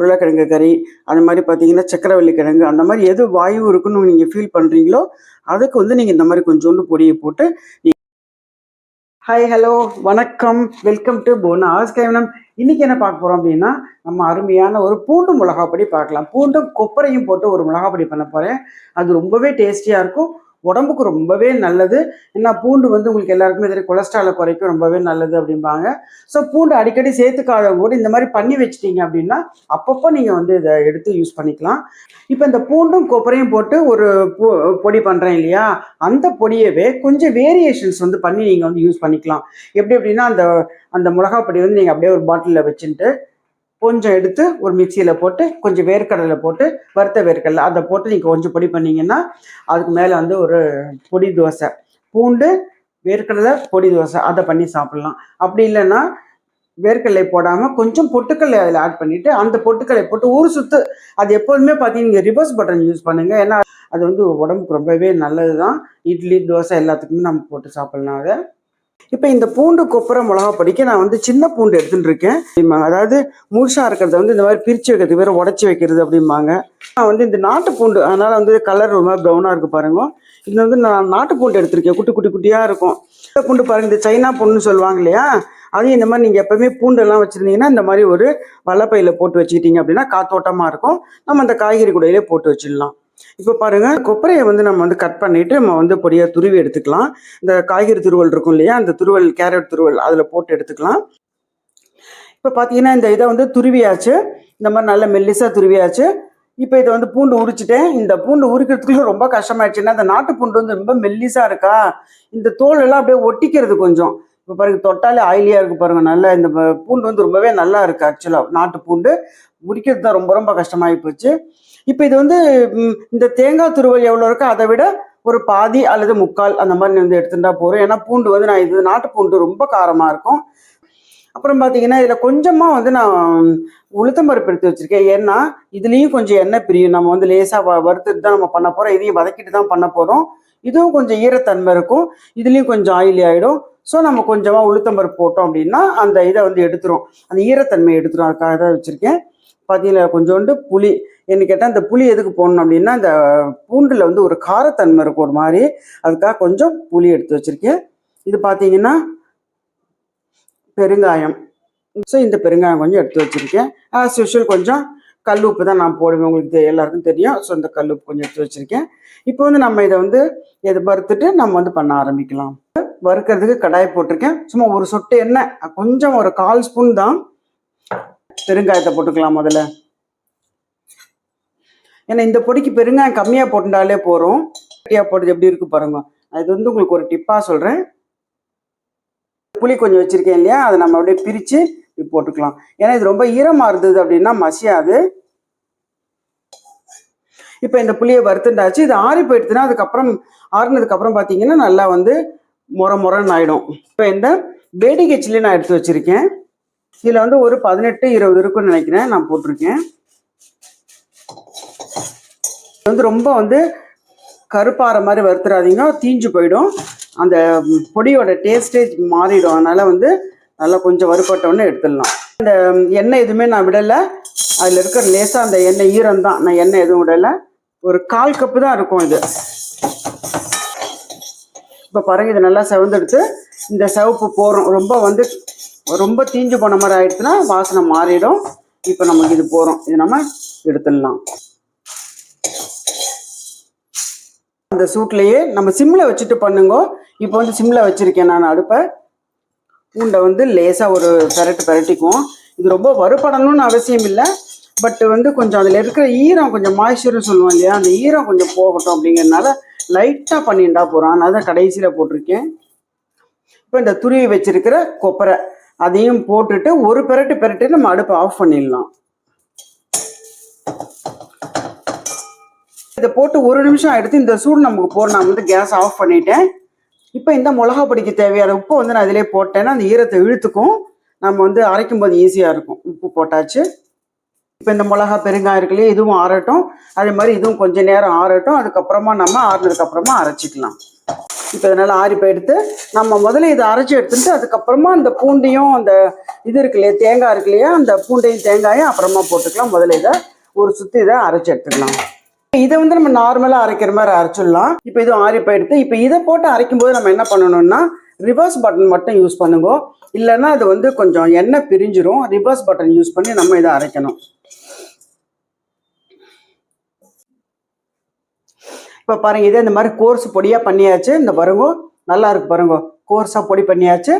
உருளைக்கிழங்கு கறி அந்த மாதிரி பார்த்தீங்கன்னா சக்கரவள்ளி கிழங்கு அந்த மாதிரி எது வாயு இருக்குன்னு நீங்கள் ஃபீல் பண்ணுறீங்களோ அதுக்கு வந்து நீங்கள் இந்த மாதிரி கொஞ்சோண்டு பொடியை போட்டு ஹாய் ஹலோ வணக்கம். வெல்கம் டு போன ஆஸ்கைவனம் இன்னைக்கு என்ன பார்க்க போகிறோம் அப்படின்னா நம்ம அருமையான ஒரு பூண்டு மிளகாப்பொடி பார்க்கலாம். பூண்டும் கொப்பரையும் போட்டு ஒரு மிளகாப்பொடி பண்ண போகிறேன் அது ரொம்பவே டேஸ்டியாக இருக்கும். உடம்புக்கு ரொம்பவே நல்லது. ஏன்னா பூண்டு வந்து உங்களுக்கு எல்லாருக்குமே தெரியும் கொலஸ்ட்ராலை குறைக்கும் ரொம்பவே நல்லது அப்படிம்பாங்க. ஸோ பூண்டு அடிக்கடி சேர்த்துக்காதவங்க கூட இந்த மாதிரி பண்ணி வச்சிட்டீங்க அப்படின்னா அப்பப்போ நீங்கள் வந்து இதை எடுத்து யூஸ் பண்ணிக்கலாம். இப்போ இந்த பூண்டும் கொப்பரையும் போட்டு ஒரு பொடி பண்ணுறேன் இல்லையா? அந்த பொடியவே கொஞ்சம் வேரியேஷன்ஸ் வந்து பண்ணி நீங்கள் வந்து யூஸ் பண்ணிக்கலாம். எப்படி எப்படின்னா அந்த அந்த மிளகா பொடி வந்து நீங்கள் அப்படியே ஒரு பாட்டிலில் வச்சுட்டு கொஞ்சம் எடுத்து ஒரு மிக்சியில் போட்டு கொஞ்சம் வேர்க்கடலை போட்டு வறுத்த வேர்க்கடலை அதை போட்டு நீங்கள் கொஞ்சம் பொடி பண்ணிங்கன்னா அதுக்கு மேலே வந்து ஒரு பொடி தோசை. பூண்டு வேர்க்கடலை பொடி தோசை அதை பண்ணி சாப்பிட்லாம். அப்படி இல்லைன்னா வேர்க்கடலை போடாமல் கொஞ்சம் பொட்டுக்கடலை அதில் ஆட் பண்ணிவிட்டு அந்த பொட்டுக்கடலை போட்டு ஊர் சுத்து அது எப்போதுமே பார்த்தீங்கன்னா ரிவர்ஸ் பட்டன் யூஸ் பண்ணுங்கள் ஏன்னா அது வந்து உடம்புக்கு ரொம்பவே நல்லது தான் இட்லி தோசை எல்லாத்துக்குமே நம்ம போட்டு சாப்பிட்லாம் அதை. இப்போ இந்த பூண்டு கொப்பரை மிளகா பொடிக்கு நான் வந்து சின்ன பூண்டு எடுத்துட்டு இருக்கேன். அதாவது முழுசா இருக்கிறத வந்து இந்த மாதிரி பிரித்து வைக்கிறது வேற உடச்சி வைக்கிறது அப்படிம்பாங்க. நான் வந்து இந்த நாட்டு பூண்டு அதனால வந்து கலர் ரொம்ப ப்ரௌனாக இருக்கு பாருங்க. இது வந்து நான் நாட்டு பூண்டு எடுத்திருக்கேன். குட்டி குட்டி குட்டியாக இருக்கும். இந்த பூண்டு பாருங்க இந்த சைனா பூண்டுன்னு சொல்லுவாங்க இல்லையா? அதையும் இந்த மாதிரி நீங்கள் எப்பவுமே பூண்டெல்லாம் வச்சுருந்தீங்கன்னா இந்த மாதிரி ஒரு வல்லப்பையில் போட்டு வச்சுக்கிட்டீங்க அப்படின்னா காத்தோட்டமாக இருக்கும். நம்ம அந்த காய்கறி கூடையிலே போட்டு வச்சிடலாம். இப்போ பாருங்க கொப்பரையை வந்து நம்ம வந்து கட் பண்ணிட்டு நம்ம வந்து பொடியாக துருவி எடுத்துக்கலாம். இந்த காய்கறி துருவல் இருக்கும் இல்லையா அந்த துருவல் கேரட் துருவல் அதில் போட்டு எடுத்துக்கலாம். இப்போ பார்த்தீங்கன்னா இந்த இதை வந்து துருவியாச்சு. இந்த மாதிரி நல்ல மெல்லிசாக துருவியாச்சு. இப்போ இதை வந்து பூண்டு உரிச்சிட்டேன். இந்த பூண்டு உரிக்கிறதுக்குள்ள ரொம்ப கஷ்டமாயிடுச்சுன்னா இந்த நாட்டு பூண்டு வந்து ரொம்ப மெல்லிசாக இருக்கா? இந்த தோல் எல்லாம் அப்படியே ஒட்டிக்கிறது கொஞ்சம். இப்போ பாருங்க தொட்டாலே ஆயிலியாக இருக்குது பாருங்கள் நல்லா இந்த பூண்டு வந்து ரொம்பவே நல்லா இருக்குது ஆக்சுவலாக நாட்டு பூண்டு உரிக்கிறது தான் ரொம்ப ரொம்ப கஷ்டமாகி போச்சு. இப்போ இது வந்து இந்த தேங்காய் துருவல் எவ்வளோ இருக்கோ அதை விட ஒரு பாதி அல்லது முக்கால் அந்த மாதிரி வந்து எடுத்துட்டா போகிறோம் ஏன்னா பூண்டு வந்து நான் இது நாட்டு பூண்டு ரொம்ப காரமாக இருக்கும். அப்புறம் பார்த்தீங்கன்னா இதில் கொஞ்சமாக வந்து நான் உளுத்தம்பருப்பு எடுத்து வச்சிருக்கேன். ஏன்னா இதுலேயும் கொஞ்சம் எண்ணெய் பிரியும். நம்ம வந்து லேசாக வறுத்துட்டு தான் நம்ம பண்ண போகிறோம் இதையும் வதக்கிட்டு தான் பண்ண போகிறோம் இதுவும் கொஞ்சம் ஈரத்தன்மை இருக்கும். இதுலேயும் கொஞ்சம் ஆயிலி ஆகிடும் ஸோ நம்ம கொஞ்சமாக உளுத்தம்பருப்பு போட்டோம் அப்படின்னா அந்த இதை வந்து எடுத்துரும். அந்த ஈரத்தன்மையை எடுத்துரும். அதுக்காக தான் வச்சுருக்கேன். பார்த்தீங்கன்னா கொஞ்சோண்டு புளி என்ன கேட்டால் இந்த புளி எதுக்கு போடணும்? அப்படின்னா இந்த பூண்டில் வந்து ஒரு காரத்தன்மை இருக்கும் ஒரு மாதிரி. அதுக்காக கொஞ்சம் புளி எடுத்து வச்சுருக்கேன். இது பார்த்தீங்கன்னா பெருங்காயம். ஸோ இந்த பெருங்காயம் கொஞ்சம் எடுத்து வச்சுருக்கேன். ஆஸ் யூஷுவல் கொஞ்சம் கல் உப்பு தான் நான் போடுவேன். உங்களுக்கு தெ- எல்லாருக்கும் தெரியும். ஸோ இந்த கல் உப்பு கொஞ்சம் எடுத்து வச்சுருக்கேன். இப்போ வந்து நம்ம இதை வந்து இதை வறுத்துட்டு நம்ம வந்து பண்ண ஆரம்பிக்கலாம். வறுக்கிறதுக்கு கடாய் போட்டிருக்கேன். சும்மா ஒரு சொட்டு எண்ணெய் கொஞ்சம் ஒரு கால் ஸ்பூன் தான் பெருங்காயத்தை போட்டுக்கலாம் முதல்ல. ஏன்னா இந்த பொடிக்கு பெருங்காயம் கம்மியாக போட்டுட்டாலே போகிறோம் கட்டியாக போட்டது எப்படி இருக்கு பாருங்க. அது வந்து உங்களுக்கு ஒரு டிப்பாக சொல்கிறேன் புளி கொஞ்சம் வச்சுருக்கேன் இல்லையா? அதை நம்ம அப்படியே பிரித்து போட்டுக்கலாம். ஏன்னா இது ரொம்ப ஈரமாக இருந்தது அப்படின்னா மசியாது. இப்போ இந்த புளியை வறுத்துண்டாச்சு. இது ஆறி போயிடுச்சுன்னா அதுக்கப்புறம் ஆறுனதுக்கப்புறம் பார்த்தீங்கன்னா நல்லா வந்து முற முறன்னு ஆகிடும் இப்போ இந்த வேடிக்கை சில்லி நான் எடுத்து வச்சுருக்கேன். இதில் வந்து ஒரு பதினெட்டு இருபது இருக்குன்னு நினைக்கிறேன். நான் போட்டிருக்கேன். வந்து ரொம்ப வந்து கருப்பாற மாதிரி வறுத்துறாதீங்க. தீஞ்சு போயிடும். அந்த பொடியோட டேஸ்டே மாறிடும். அதனால் வந்து நல்லா கொஞ்சம் வறுபட்டோன்னே எடுத்துடலாம். இந்த எண்ணெய் எதுவுமே நான் விடலை. அதில் இருக்கிற லேசாக அந்த எண்ணெய் ஈரம் தான். நான் எண்ணெய் எதுவும் விடலை. ஒரு கால் கப்பு தான் இருக்கும் இது. இப்போ பாருங்கள் இது நல்லா செவந்தெடுத்து. இந்த சிவப்பு போகிறோம் ரொம்ப வந்து ரொம்ப தீஞ்சு போன மாதிரி ஆயிடுச்சுன்னா வாசனை மாறிடும். இப்போ நமக்கு இது போகிறோம் இது நம்ம எடுத்துடலாம். அந்த சூட்லேயே நம்ம சிம்மில் வச்சுட்டு பண்ணுங்க. இப்போ வந்து சிம்மில் வச்சுருக்கேன் நான் அடுப்பை. பூண்டை வந்து லேசாக ஒரு பெரட்டு பெரட்டிக்குவோம். இது ரொம்ப வறுபடணும்னு அவசியம் இல்லை. பட் வந்து கொஞ்சம் அதில் இருக்கிற ஈரம் கொஞ்சம் மாய்ச்சர்னு சொல்லுவோம் இல்லையா அந்த ஈரம் கொஞ்சம் போகட்டும் அப்படிங்கிறதுனால லைட்டாக பண்ணிண்டா போகிறான் நான் தான் கடைசியில் போட்டிருக்கேன். இப்போ இந்த துருவி வச்சிருக்கிற கொப்பரை அதையும் போட்டுட்டு ஒரு பெரட்டு பெரட்டு நம்ம அடுப்பை ஆஃப் பண்ணிடலாம். இதை போட்டு ஒரு நிமிஷம் எடுத்து இந்த சூடு நமக்கு போகிற நான் வந்து கேஸ் ஆஃப் பண்ணிட்டேன். இப்போ இந்த மிளகா பொடிக்கு தேவையான உப்பு வந்து நான் அதிலே போட்டேன்னா அந்த ஈரத்தை இழுத்துக்கும். நம்ம வந்து அரைக்கும் போது ஈஸியாக இருக்கும். உப்பு போட்டாச்சு. இப்போ இந்த மிளகா பெருங்காயம் இருக்கில்லையா இதுவும் ஆறட்டும். அதே மாதிரி இதுவும் கொஞ்சம் நேரம் ஆறட்டும். அதுக்கப்புறமா நம்ம ஆறுனதுக்கப்புறமா அரைச்சிக்கலாம். இப்போ இதனால் ஆறி போயிடுத்து நம்ம முதல்ல இதை அரைச்சி எடுத்துட்டு அதுக்கப்புறமா அந்த பூண்டையும் அந்த இது இருக்கு இல்லையா தேங்காய் இருக்கு இல்லையா அந்த பூண்டையும் தேங்காயும் அப்புறமா போட்டுக்கலாம். முதல்ல இதை ஒரு சுற்றி இதை அரைச்சி எடுத்துக்கலாம். இதை வந்து நம்ம நார்மலாக அரைக்கிற மாதிரி அரைச்சிடலாம். இப்போ இதுவும் ஆறி போயிடுது. இப்போ இதை போட்டு அரைக்கும் போது நம்ம என்ன பண்ணணும்னா ரிவர்ஸ் பட்டன் மட்டும் யூஸ் பண்ணுங்க. இல்லைன்னா அது வந்து கொஞ்சம் எண்ணெய் பிரிஞ்சிரும். ரிவர்ஸ் பட்டன் யூஸ் பண்ணி நம்ம இதை அரைக்கணும். இப்போ பாருங்க இதே இந்த மாதிரி கோர்ஸ் பொடியாக பண்ணியாச்சு. இந்த பாருங்க நல்லா இருக்கு பாருங்க. கோர்ஸாக பொடி பண்ணியாச்சு.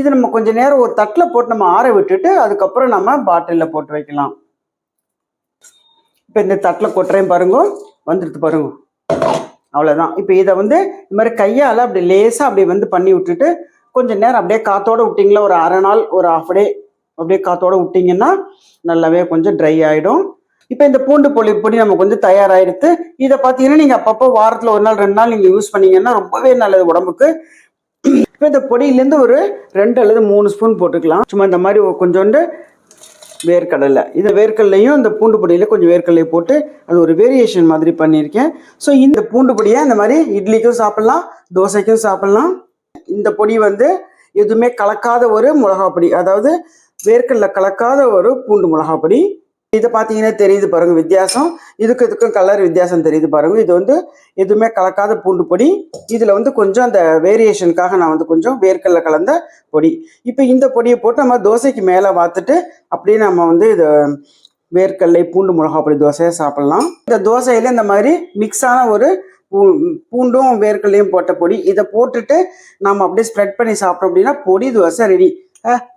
இது நம்ம கொஞ்சம் நேரம் ஒரு தட்டில் போட்டு நம்ம ஆற விட்டுட்டு அதுக்கப்புறம் நம்ம பாட்டிலில் போட்டு வைக்கலாம். இப்போ இந்த தட்டில் கொட்டுறேன் பாருங்க. வந்துடுது பாருங்க. அவ்வளோதான் இப்போ இதை வந்து இது மாதிரி கையால் அப்படி லேசாக அப்படி வந்து பண்ணி விட்டுட்டு கொஞ்சம் நேரம் அப்படியே காத்தோட விட்டிங்களா? ஒரு அரை நாள் ஒரு ஆஃப் டே அப்படியே காத்தோட விட்டிங்கன்னா நல்லாவே கொஞ்சம் ட்ரை ஆகிடும் இப்போ இந்த பூண்டு பொடி பொடி நமக்கு வந்து தயாராகிடுது இதை பார்த்தீங்கன்னா நீங்கள் அப்பப்போ வாரத்தில் ஒரு நாள் ரெண்டு நாள் நீங்கள் யூஸ் பண்ணீங்கன்னா ரொம்பவே நல்லது உடம்புக்கு. இப்போ இந்த பொடியிலேருந்து ஒரு ரெண்டு அல்லது மூணு ஸ்பூன் போட்டுக்கலாம். சும்மா இந்த மாதிரி கொஞ்சோண்டு வேர்க்கடலை. இந்த வேர்க்கடலையும் இந்த பூண்டு பொடியில் கொஞ்சம் வேர்க்கடலையை போட்டு அது ஒரு வேரியேஷன் மாதிரி பண்ணியிருக்கேன். ஸோ இந்த பூண்டு பொடியை இந்த மாதிரி இட்லிக்கும் சாப்பிட்லாம் தோசைக்கும் சாப்பிட்லாம். இந்த பொடி வந்து எதுவுமே கலக்காத ஒரு மிளகா பொடி அதாவது வேர்க்கடலை கலக்காத ஒரு பூண்டு மிளகா பொடி இதை பார்த்தீங்கன்னா தெரியுது பாருங்க வித்தியாசம். இதுக்கு இதுக்கும் கலர் வித்தியாசம் தெரியுது பாருங்க. இது வந்து எதுவுமே கலக்காத பூண்டு பொடி. இதில் வந்து கொஞ்சம் அந்த வேரியேஷனுக்காக நான் வந்து கொஞ்சம் வேர்க்கல்ல கலந்த பொடி. இப்போ இந்த பொடியை போட்டு நம்ம தோசைக்கு மேலே வாத்துட்டு அப்படியே நம்ம வந்து இது வேர்க்கடலை பூண்டு மிளகா பொடி தோசையை சாப்பிட்லாம். இந்த தோசையில் இந்த மாதிரி மிக்ஸான ஒரு பூ- பூண்டும் வேர்க்கல்லையும் போட்ட பொடி. இதை போட்டுட்டு நம்ம அப்படியே ஸ்ப்ரெட் பண்ணி சாப்பிட்டோம் அப்படின்னா பொடி தோசை ரெடி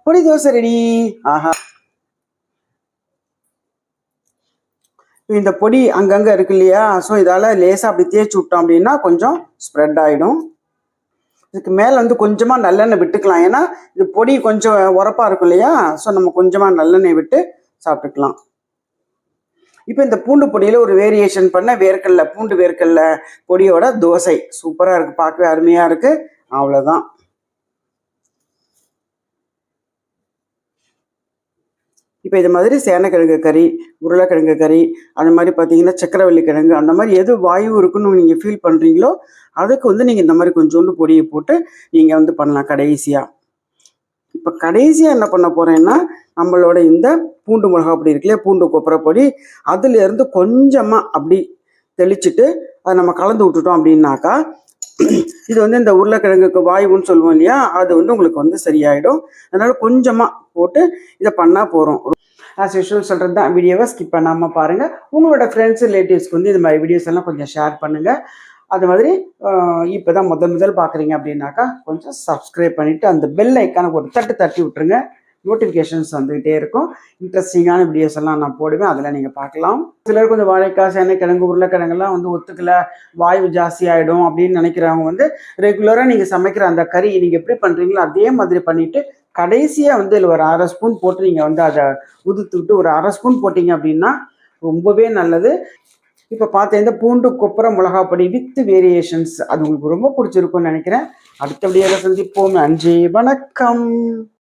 பொடி தோசை ரெடி ஆஹா. இந்த பொடி அங்கங்கே இருக்கு இல்லையா? ஸோ இதால் லேசாக அப்படி தேய்ச்சி விட்டோம் அப்படின்னா கொஞ்சம் ஸ்ப்ரெட் ஆகிடும் இதுக்கு மேலே வந்து கொஞ்சமாக நல்லெண்ணெய் விட்டுக்கலாம். ஏன்னா இது பொடி கொஞ்சம் உரப்பாக இருக்கும் இல்லையா? ஸோ நம்ம கொஞ்சமாக நல்லெண்ணெய் விட்டு சாப்பிட்டுக்கலாம். இப்போ இந்த பூண்டு பொடியில் ஒரு வேரியேஷன் பண்ண வேர்க்கடல பூண்டு வேர்க்கடல பொடியோட தோசை. சூப்பராக இருக்குது பார்க்கவே அருமையாக இருக்குது அவ்வளோதான் இப்போ இது மாதிரி சேனக்கிழங்கு கறி உருளைக்கிழங்கு கறி அந்த மாதிரி பார்த்தீங்கன்னா சக்கரவள்ளி கிழங்கு அந்த மாதிரி எது வாயு இருக்குன்னு நீங்கள் ஃபீல் பண்ணுறீங்களோ அதுக்கு வந்து நீங்கள் இந்த மாதிரி கொஞ்சோண்டு பொடியை போட்டு நீங்கள் வந்து பண்ணலாம் கடைசியாக இப்போ கடைசியாக என்ன பண்ண போகிறேன்னா நம்மளோட இந்த பூண்டு மிளகா பொடி இருக்கு இல்லையா பூண்டு கொப்பரை பொடி அதுலேருந்து கொஞ்சமாக அப்படி தெளிச்சுட்டு அதை நம்ம கலந்து விட்டுட்டோம் அப்படின்னாக்கா இது வந்து இந்த உருளைக்கிழங்குக்கு வாயுன்னு சொல்லுவோம் இல்லையா? அது வந்து உங்களுக்கு வந்து சரியாயிடும். அதனால கொஞ்சமாக போட்டு இதை பண்ணால் போகிறோம் ஆஸ் யூஷுவல் சொல்கிறது தான் வீடியோவை ஸ்கிப் பண்ணாமல் பாருங்கள் உங்களோட ஃப்ரெண்ட்ஸ் ரிலேட்டிவ்ஸ்க்கு வந்து இந்த மாதிரி வீடியோஸ் எல்லாம் கொஞ்சம் ஷேர் பண்ணுங்கள் அது மாதிரி இப்போ தான் முதல் முதல் பார்க்குறீங்க அப்படின்னாக்கா கொஞ்சம் சப்ஸ்கிரைப் பண்ணிவிட்டு அந்த பெல் ஐக்கான ஒரு தட்டு தட்டி விட்டுருங்க. நோட்டிஃபிகேஷன்ஸ் வந்துகிட்டே இருக்கும். இன்ட்ரெஸ்டிங்கான வீடியோஸ் எல்லாம் நான் போடுவேன். அதில் நீங்கள் பார்க்கலாம். சிலருக்கு கொஞ்சம் வாழைக்காய் சேனைக்கிழங்கு உருளைக்கிழங்குலாம் வந்து ஒத்துக்கல வாயு ஜாஸ்தி ஆகிடும் அப்படின்னு நினைக்கிறவங்க வந்து ரெகுலராக நீங்கள் சமைக்கிற அந்த கறி நீங்கள் எப்படி பண்ணுறீங்களோ அதே மாதிரி பண்ணிவிட்டு கடைசியாக வந்து இதில் ஒரு அரை ஸ்பூன் போட்டு நீங்கள் வந்து அதை உதுத்து விட்டு ஒரு அரை ஸ்பூன் போட்டிங்க அப்படின்னா ரொம்பவே நல்லது. இப்போ பார்த்தேன் இந்த பூண்டு கொப்பரை மிளகாப்பொடி வித்து வித் வேரியேஷன்ஸ் அது உங்களுக்கு ரொம்ப பிடிச்சிருக்கும்னு நினைக்கிறேன். அடுத்த வீடியோவில் சந்திப்போம். நன்றி வணக்கம்.